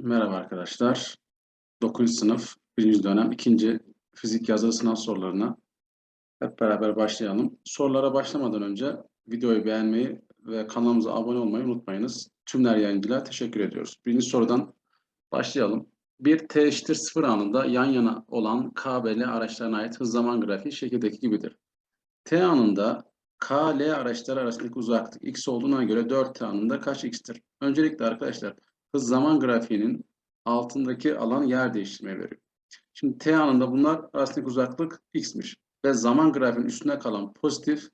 Merhaba arkadaşlar. 9. sınıf 1. dönem 2. fizik yazılı sınav sorularına hep beraber başlayalım. Sorulara başlamadan önce videoyu beğenmeyi ve kanalımıza abone olmayı unutmayınız. Tümler yayıncılara teşekkür ediyoruz. Birinci sorudan başlayalım. Bir t eşittir 0 anında yan yana olan K ve L araçlarına ait hız zaman grafiği şekildeki gibidir. T anında K, L araçları arasındaki uzaklık x olduğuna göre 4 T anında kaç x'tir? Öncelikle arkadaşlar hız zaman grafiğinin altındaki alan yer değiştirme veriyor. Şimdi t anında bunlar arasındaki uzaklık x'miş. Ve zaman grafiğinin üstüne kalan pozitif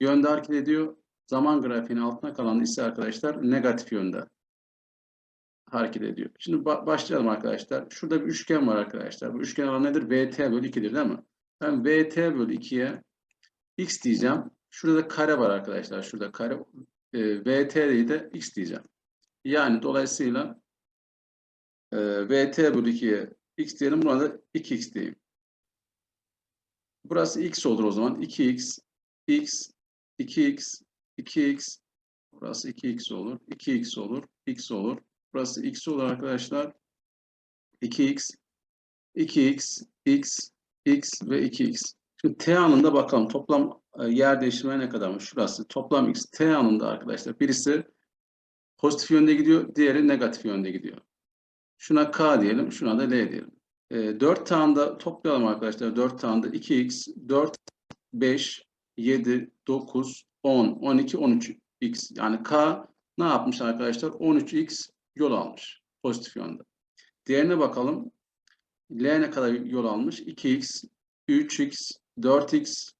yönde hareket ediyor. Zaman grafiğinin altına kalan ise arkadaşlar negatif yönde hareket ediyor. Şimdi ba- başlayalım arkadaşlar. Şurada bir üçgen var arkadaşlar. Bu üçgen alanı nedir? VT bölü 2'dir değil mi? Ben VT bölü 2'ye x diyeceğim. Şurada da kare var arkadaşlar. Şurada kare. E, VT'yi de x diyeceğim. Yani dolayısıyla e, VT bölü 2'ye x diyelim. Buna da 2x diyeyim. Burası x olur o zaman. 2x, x, 2x, 2x. Burası 2x olur. 2x olur. x olur. Burası x olur arkadaşlar. 2x, 2x, x, x ve 2x. Şimdi t anında bakalım toplam e, yer değiştirme ne kadarmış? Şurası toplam x. t anında arkadaşlar birisi pozitif yönde gidiyor, diğeri negatif yönde gidiyor. Şuna k diyelim, şuna da l diyelim. E, 4 tane toplayalım arkadaşlar. 4 tane 2x, 4, 5, 7, 9, 10, 12, 13x. Yani k ne yapmış arkadaşlar? 13x yol almış pozitif yönde. Diğerine bakalım. L ne kadar yol almış? 2x, 3x, 4x,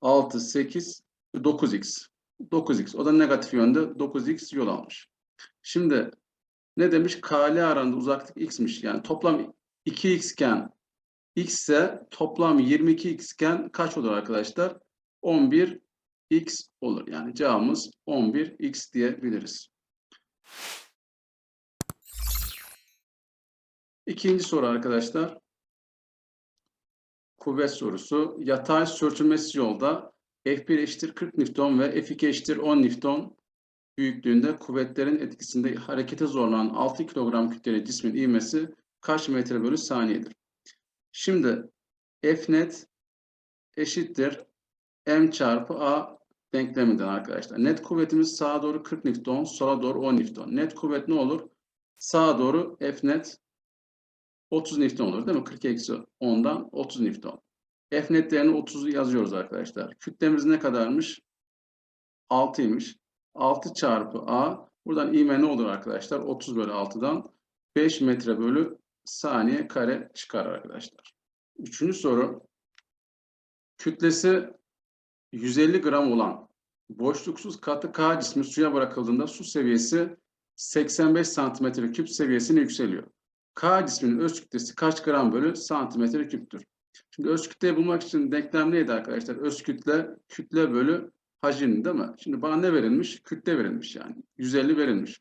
6, 8, 9x. 9x. O da negatif yönde 9x yol almış. Şimdi ne demiş? KL arasında uzaklık x'miş. Yani toplam 2x iken x ise toplam 22x iken kaç olur arkadaşlar? 11x olur. Yani cevabımız 11x diyebiliriz. İkinci soru arkadaşlar. Kuvvet sorusu. Yatay sürtünmesiz yolda F1 eşittir 40 Newton ve F2 eşittir 10 Newton büyüklüğünde kuvvetlerin etkisinde harekete zorlanan 6 kilogram kütleli cismin ivmesi kaç metre bölü saniyedir? Şimdi F net eşittir M çarpı A denkleminden arkadaşlar. Net kuvvetimiz sağa doğru 40 Newton, sola doğru 10 Newton. Net kuvvet ne olur? Sağa doğru F net 30 Newton olur değil mi? 40 eksi 10'dan 30 Newton. F net değerini 30'u yazıyoruz arkadaşlar. Kütlemiz ne kadarmış? 6'ymış. 6 çarpı A. Buradan ivme ne olur arkadaşlar? 30 bölü 6'dan 5 metre bölü saniye kare çıkar arkadaşlar. Üçüncü soru. Kütlesi 150 gram olan boşluksuz katı K cismi suya bırakıldığında su seviyesi 85 santimetre küp seviyesine yükseliyor. K cisminin öz kütlesi kaç gram bölü santimetre küptür? Şimdi öz kütleyi bulmak için denklem neydi arkadaşlar? Öz kütle, kütle bölü hacim değil mi? Şimdi bana ne verilmiş? Kütle verilmiş yani. 150 verilmiş.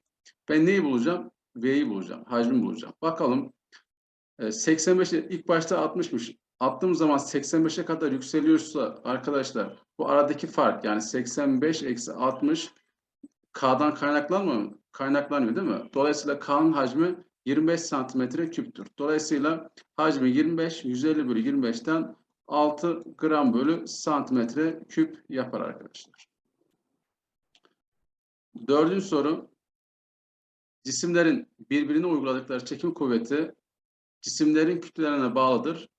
Ben neyi bulacağım? V'yi bulacağım. Hacmi bulacağım. Bakalım. E, 85 ilk başta 60'mış. Attığım zaman 85'e kadar yükseliyorsa arkadaşlar bu aradaki fark yani 85 eksi 60 K'dan kaynaklanmıyor? Kaynaklanmıyor değil mi? Dolayısıyla K'nın hacmi 25 santimetre küptür. Dolayısıyla hacmi 25, 150 bölü 25'ten 6 gram bölü santimetre küp yapar arkadaşlar. Dördüncü soru. Cisimlerin birbirine uyguladıkları çekim kuvveti cisimlerin kütlelerine bağlıdır.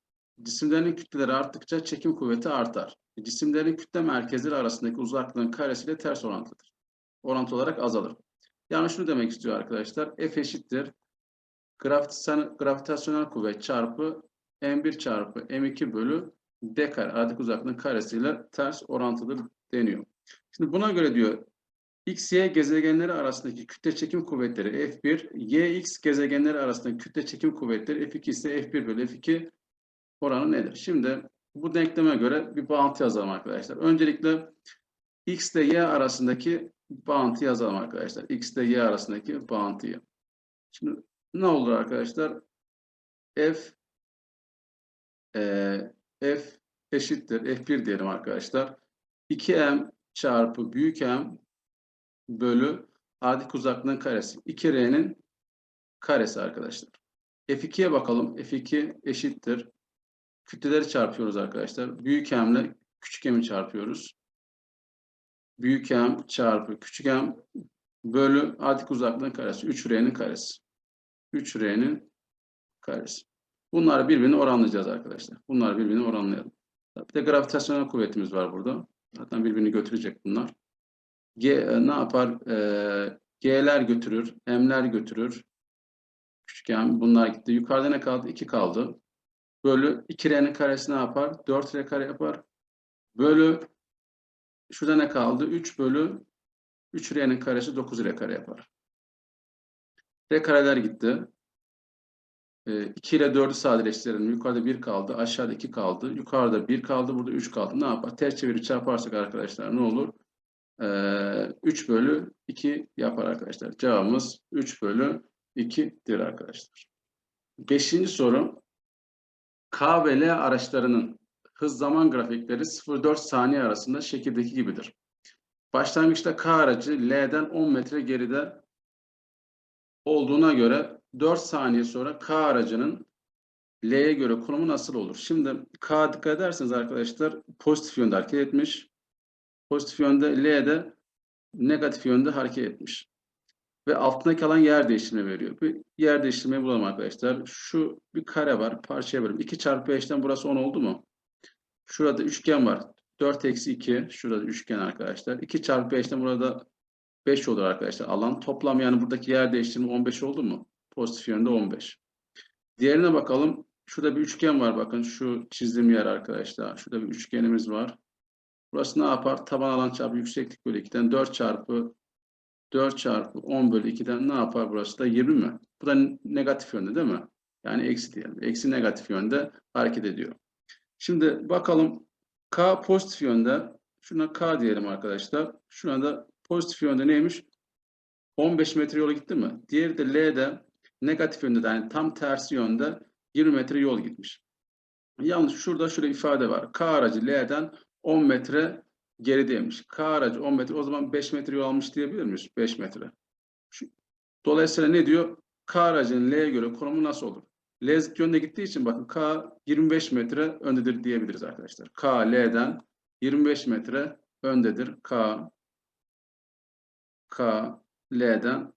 Cisimlerin kütleleri arttıkça çekim kuvveti artar. Cisimlerin kütle merkezleri arasındaki uzaklığın karesiyle ters orantılıdır. Orantı olarak azalır. Yani şunu demek istiyor arkadaşlar. F eşittir. Gravitasyon, gravitasyonel kuvvet çarpı M1 çarpı M2 bölü D kare aradaki uzaklığın karesiyle ters orantıdır deniyor. Şimdi buna göre diyor X, Y gezegenleri arasındaki kütle çekim kuvvetleri F1, Y, X gezegenleri arasındaki kütle çekim kuvvetleri F2 ise F1 bölü F2 oranı nedir? Şimdi bu denkleme göre bir bağıntı yazalım arkadaşlar. Öncelikle X ile Y arasındaki bağıntı yazalım arkadaşlar. X ile Y arasındaki bağıntıyı. Şimdi ne olur arkadaşlar? F F eşittir. F1 diyelim arkadaşlar. 2M çarpı büyük M bölü adik uzaklığın karesi. 2R'nin karesi arkadaşlar. F2'ye bakalım. F2 eşittir. Kütleleri çarpıyoruz arkadaşlar. Büyük M'le küçük M'i çarpıyoruz. Büyük M çarpı küçük M bölü artık uzaklığın karesi. 3R'nin karesi. 3R'nin karesi. Bunları birbirine oranlayacağız arkadaşlar. Bunları birbirine oranlayalım. Bir de gravitasyonel kuvvetimiz var burada. Zaten birbirini götürecek bunlar. G e, ne yapar? E, G'ler götürür, M'ler götürür. Küçükken bunlar gitti. Yukarıda ne kaldı? 2 kaldı. Bölü 2R'nin karesi ne yapar? 4R kare yapar. Bölü şurada ne kaldı? 3 bölü 3R'nin karesi 9R kare yapar. R kareler gitti. 2 ile 4'ü sadeleştirelim. Yukarıda 1 kaldı. Aşağıda 2 kaldı. Yukarıda 1 kaldı. Burada 3 kaldı. Ne yapar? Ters çevirip çarparsak arkadaşlar ne olur? Ee, 3 bölü 2 yapar arkadaşlar. Cevabımız 3 bölü 2'dir arkadaşlar. Beşinci soru. K ve L araçlarının hız zaman grafikleri 0-4 saniye arasında şekildeki gibidir. Başlangıçta K aracı L'den 10 metre geride olduğuna göre 4 saniye sonra K aracının L'ye göre konumu nasıl olur? Şimdi K dikkat ederseniz arkadaşlar pozitif yönde hareket etmiş. Pozitif yönde L de negatif yönde hareket etmiş. Ve altına kalan yer değiştirme veriyor. Bir yer değiştirmeyi bulalım arkadaşlar. Şu bir kare var. Parçaya bölüm. 2 çarpı 5'ten burası 10 oldu mu? Şurada üçgen var. 4 eksi 2. Şurada üçgen arkadaşlar. 2 çarpı 5'ten burada 5 olur arkadaşlar. Alan toplam yani buradaki yer değiştirme 15 oldu mu? Pozitif yönde 15. Diğerine bakalım. Şurada bir üçgen var. Bakın şu çizdiğim yer arkadaşlar. Şurada bir üçgenimiz var. Burası ne yapar? Taban alan çarpı yükseklik bölü 2'den 4 çarpı 4 çarpı 10 bölü 2'den ne yapar burası da 20 mi? Bu da negatif yönde değil mi? Yani eksi diyelim. Eksi negatif yönde hareket ediyor. Şimdi bakalım K pozitif yönde. Şuna K diyelim arkadaşlar. Şuna da pozitif yönde neymiş? 15 metre yola gitti mi? Diğeri de L'de negatif yönde yani tam tersi yönde 20 metre yol gitmiş. Yalnız şurada şöyle ifade var. K aracı L'den 10 metre gerideymiş. K aracı 10 metre o zaman 5 metre yol almış diyebilir miyiz? 5 metre. Dolayısıyla ne diyor? K aracının L'ye göre konumu nasıl olur? L zıt yönde gittiği için bakın K 25 metre öndedir diyebiliriz arkadaşlar. K L'den 25 metre öndedir. K K L'den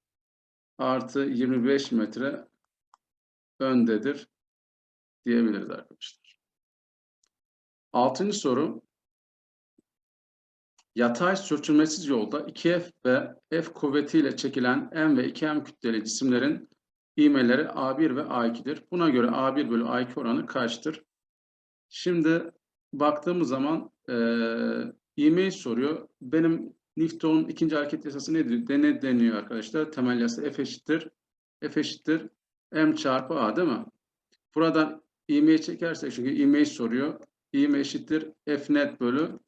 artı 25 metre öndedir diyebiliriz arkadaşlar. Altıncı soru. Yatay sürtünmesiz yolda 2F ve F kuvvetiyle çekilen M ve 2M kütleli cisimlerin ivmeleri A1 ve A2'dir. Buna göre A1 bölü A2 oranı kaçtır? Şimdi baktığımız zaman e, ivmeyi soruyor. Benim Newton'un ikinci hareket yasası nedir? De ne deniyor arkadaşlar? Temel yasa F eşittir. F eşittir. M çarpı A değil mi? Buradan ivmeyi çekersek çünkü ivmeyi soruyor. İvme eşittir. F net bölü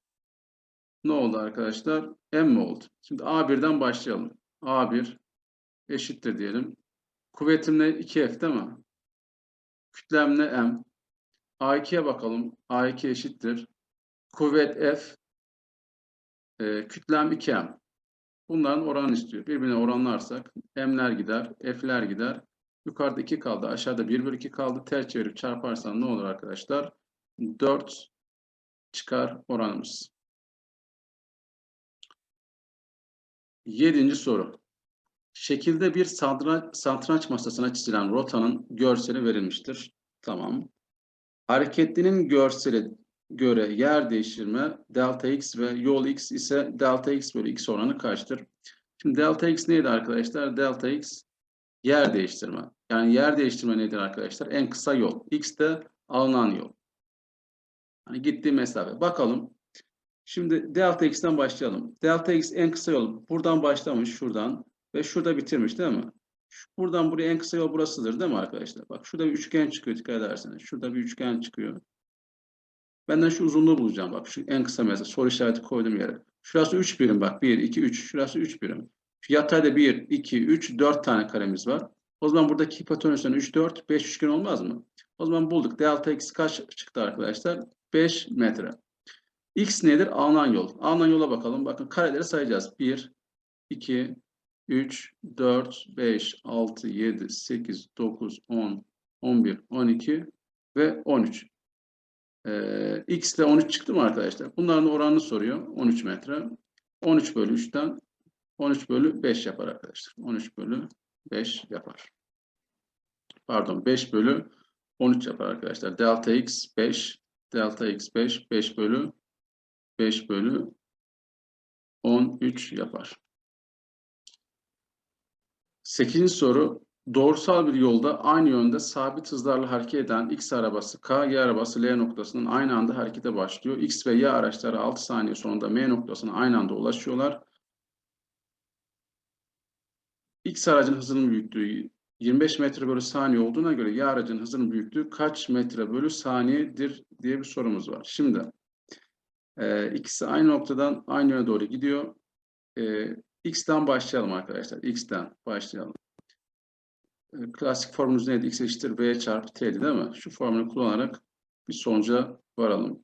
ne oldu arkadaşlar? M mi oldu? Şimdi A1'den başlayalım. A1 eşittir diyelim. Kuvvetim ne? 2F değil mi? Kütlem ne? M. A2'ye bakalım. A2 eşittir. Kuvvet F. E, kütlem 2M. Bunların oranı istiyor. Birbirine oranlarsak M'ler gider, F'ler gider. Yukarıda 2 kaldı. Aşağıda 1 bölü 2 kaldı. Ters çevirip çarparsan ne olur arkadaşlar? 4 çıkar oranımız. Yedinci soru. Şekilde bir satranç, satranç masasına çizilen rotanın görseli verilmiştir. Tamam. Hareketlinin görseli göre yer değiştirme delta x ve yol x ise delta x bölü x oranı kaçtır? Şimdi delta x neydi arkadaşlar? Delta x yer değiştirme. Yani yer değiştirme nedir arkadaşlar? En kısa yol. X de alınan yol. Hani gittiği mesafe. Bakalım. Şimdi delta x'ten başlayalım. Delta x en kısa yol. Buradan başlamış şuradan ve şurada bitirmiş değil mi? Buradan buraya en kısa yol burasıdır değil mi arkadaşlar? Bak şurada bir üçgen çıkıyor dikkat ederseniz. Şurada bir üçgen çıkıyor. Benden şu uzunluğu bulacağım bak. Şu en kısa mesafe. Soru işareti koydum yere. Şurası 3 birim bak. 1, 2, 3. Şurası 3 birim. Şu yatayda 1, 2, 3, 4 tane karemiz var. O zaman buradaki hipotenüsten 3, 4, 5 üçgen olmaz mı? O zaman bulduk. Delta x kaç çıktı arkadaşlar? 5 metre. X nedir? Alınan yol. Alınan yola bakalım. Bakın kareleri sayacağız. 1, 2, 3, 4, 5, 6, 7, 8, 9, 10, 11, 12 ve 13. Ee, X de 13 çıktı mı arkadaşlar? Bunların oranını soruyor. 13 metre. 13 bölü 3'ten 13 bölü 5 yapar arkadaşlar. 13 bölü 5 yapar. Pardon 5 bölü 13 yapar arkadaşlar. Delta X 5. Delta X 5. 5 bölü 5 bölü 13 yapar. 8. soru. Doğrusal bir yolda aynı yönde sabit hızlarla hareket eden X arabası K, Y arabası L noktasının aynı anda harekete başlıyor. X ve Y araçları 6 saniye sonunda M noktasına aynı anda ulaşıyorlar. X aracın hızının büyüklüğü 25 metre bölü saniye olduğuna göre Y aracın hızının büyüklüğü kaç metre bölü saniyedir diye bir sorumuz var. Şimdi e, ikisi aynı noktadan aynı yöne doğru gidiyor. E, X'ten başlayalım arkadaşlar. X'ten başlayalım. E, klasik formülümüz neydi? X eşittir V çarpı T'di değil mi? Şu formülü kullanarak bir sonuca varalım.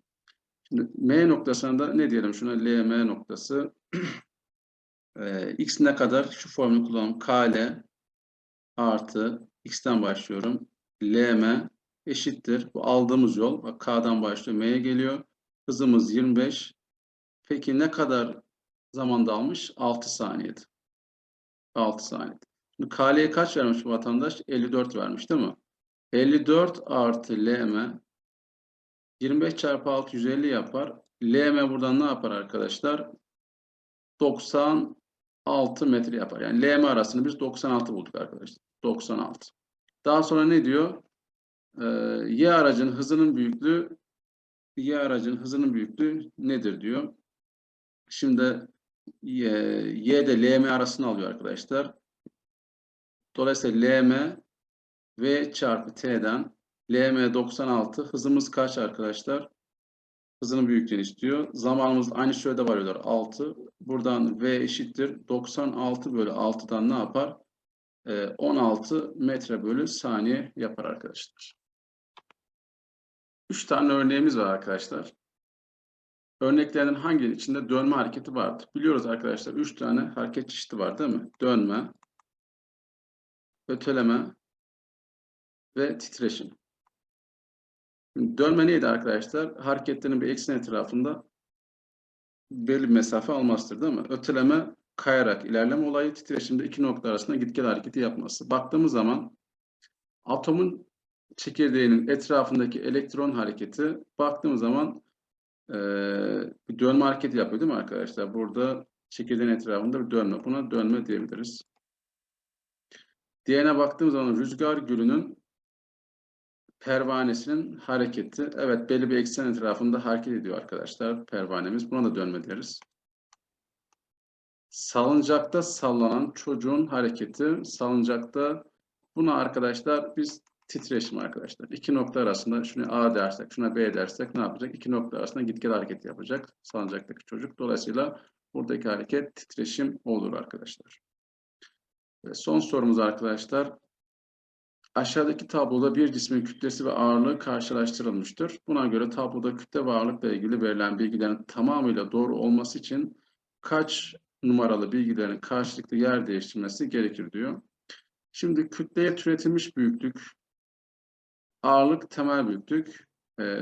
Şimdi M noktasında ne diyelim şuna? LM noktası. e, X ne kadar? Şu formülü kullanalım. KL artı X'ten başlıyorum. LM eşittir. Bu aldığımız yol. Bak K'dan başlıyor. M'ye geliyor. Hızımız 25. Peki ne kadar zamanda almış? 6 saniyede. 6 saniyede. Şimdi kaç vermiş bu vatandaş? 54 vermiş değil mi? 54 artı LM 25 çarpı 6 150 yapar. LM buradan ne yapar arkadaşlar? 96 metre yapar. Yani LM arasını biz 96 bulduk arkadaşlar. 96. Daha sonra ne diyor? Ee, y aracın hızının büyüklüğü Y aracın hızının büyüklüğü nedir diyor. Şimdi Y, y de LM arasını alıyor arkadaşlar. Dolayısıyla LM V çarpı T'den LM 96 hızımız kaç arkadaşlar? Hızının büyüklüğünü istiyor. Zamanımız aynı sürede varıyorlar 6. Buradan V eşittir 96 bölü 6'dan ne yapar? Ee, 16 metre bölü saniye yapar arkadaşlar. 3 tane örneğimiz var arkadaşlar. Örneklerin hanginin içinde dönme hareketi vardır? Biliyoruz arkadaşlar 3 tane hareket çeşidi var değil mi? Dönme, öteleme ve titreşim. Şimdi dönme neydi arkadaşlar? Hareketlerin bir eksen etrafında belli bir mesafe almasıdır değil mi? Öteleme kayarak ilerleme olayı, titreşimde iki nokta arasında git gel hareketi yapması. Baktığımız zaman atomun çekirdeğinin etrafındaki elektron hareketi baktığımız zaman e, bir dönme hareketi yapıyor değil mi arkadaşlar? Burada çekirdeğin etrafında bir dönme. Buna dönme diyebiliriz. Diğerine baktığımız zaman rüzgar gülünün pervanesinin hareketi. Evet belli bir eksen etrafında hareket ediyor arkadaşlar pervanemiz. Buna da dönme deriz. Salıncakta sallanan çocuğun hareketi. Salıncakta buna arkadaşlar biz titreşim arkadaşlar. İki nokta arasında şuna A dersek, şuna B dersek ne yapacak? İki nokta arasında git gel hareketi yapacak salıncak'taki çocuk. Dolayısıyla buradaki hareket titreşim olur arkadaşlar. Son sorumuz arkadaşlar. Aşağıdaki tabloda bir cismin kütlesi ve ağırlığı karşılaştırılmıştır. Buna göre tabloda kütle ve ağırlıkla ilgili verilen bilgilerin tamamıyla doğru olması için kaç numaralı bilgilerin karşılıklı yer değiştirmesi gerekir diyor. Şimdi kütleye türetilmiş büyüklük, ağırlık temel büyüklük. E,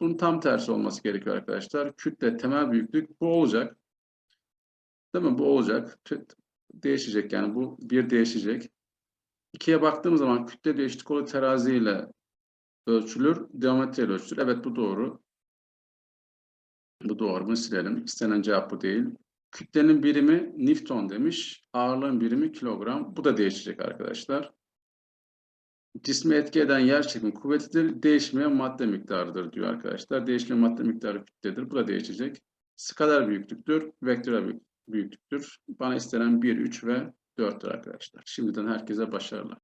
bunun tam tersi olması gerekiyor arkadaşlar. Kütle temel büyüklük bu olacak. Değil mi? Bu olacak. Değişecek yani bu bir değişecek. İkiye baktığımız zaman kütle eşit kolu terazi ile ölçülür. Geometriyle ölçülür. Evet bu doğru. Bu doğru. Bunu silelim. İstenen cevap bu değil. Kütlenin birimi Newton demiş. Ağırlığın birimi kilogram. Bu da değişecek arkadaşlar. Cismi etki eden yer çekimi kuvvetidir. Değişmeyen madde miktarıdır diyor arkadaşlar. Değişmeyen madde miktarı kütledir. Bu da değişecek. Skaler büyüklüktür. Vektörel büyüklüktür. Bana istenen 1, 3 ve 4'tür arkadaşlar. Şimdiden herkese başarılar.